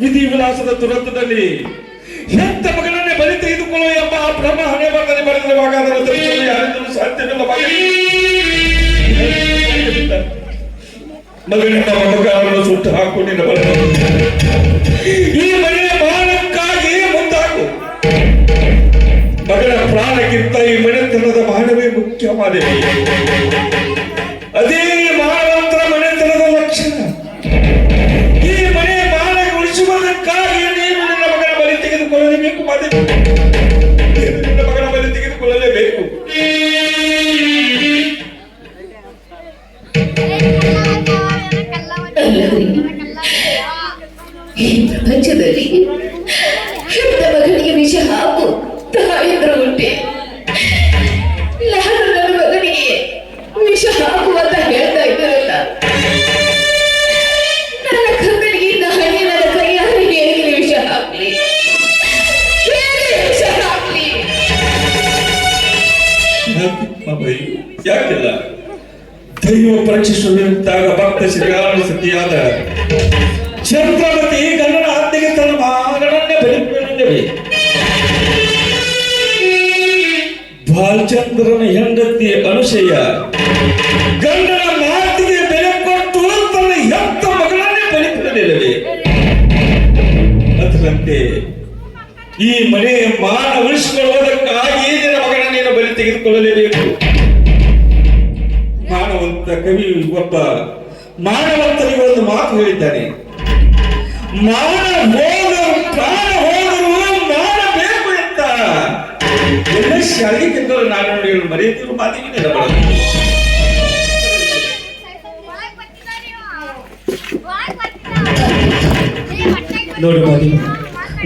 ವಿಧಿ ವಿಲಾಸದ ದುರಂತದಲ್ಲಿ ಎಂತ ಮಗಳನ್ನೇ ಬಲಿ ತೆಗೆದುಕೊಳ್ಳುವ ಎಂಬ ಆ ಬ್ರಹ್ಮ ಹಣೆ ಬರ್ತಾನೆ ಬರೆದಿರುವಾಗ ಸಾಧ್ಯವಿಲ್ಲ. ಮಗನೇ. ಮಗನೆಂಬ ಮಮಕಾರವನ್ನು ಸುಟ್ಟು ಹಾಕು, ನಿನ್ನ ಬಲ ಈ ಮನೆಯ ಬಾಣಕ್ಕಾಗಿ ಮುಂದಾಗು. ಮಗಳ ಪ್ರಾಣಕ್ಕಿಂತ ಈ ಮನೆತನದ ಮಾನವೇ ಮುಖ್ಯವಾಗಿದೆ ಈ ಪ್ರಪಂಚದಲ್ಲಿ ಹೆತ್ತ ಮಗಳಿಗೆ ವಿಷ ಹಾಕು. ತಾಯಿದ್ರು ಯಾಕಿಲ್ಲ ದೈವ ಪರೀಕ್ಷಿಸುವಂತಾಗ ಭಕ್ತ ಶ್ರೀರಾಮ ಸತಿಯಾದ ಚಂದ್ರವತಿ ಕನ್ನಡ ಆಜ್ಞೆಗೆ ತನ್ನ ಮಗನನ್ನೇ ಬಲಿಪೇನೆಂದವೆ ಬಾಲಚಂದ್ರನ ಹೆಂಡತಿ ಅನುಶಯ ಗಂಡನ ಮಾತಿಗೆ ಬೆಲೆ ಕೊಟ್ಟು ತನ್ನ ಹೆತ್ತ ಮಗಳನ್ನೇ ಬಲಿಪೇನಿಲ್ಲವೆ ಅದರಂತೆ ಈ ಮನೆಯ ಮಾನ ಉಳಿಸಿಕೊಳ್ಳುವುದಕ್ಕಾಗಿ ನಿನ್ನ ಮಗನ ನೀನು ಬಲಿ ತೆಗೆದುಕೊಳ್ಳಲೇಬೇಕು. ಮಾನವಂತ ಕವಿ ಒಬ್ಬ ಮಾನವಂತ ಒಂದು ಮಾತು ಹೇಳಿದ್ದಾನೆ. ಮಾನ ಹೋದರು ಪ್ರಾಣ ಹೋದರು ಮಾನ ಬೇಕು ಅಂತ ಎಲ್ಲ ಶಾಲೆಗೆ ಕೆಂದರು ನಾನು ನೋಡಿ ಮರೆಯುತ್ತಿರುವ ಮಾತಿಗೆ ನೋಡಿ ನೋಡಿ ಮಾದಿ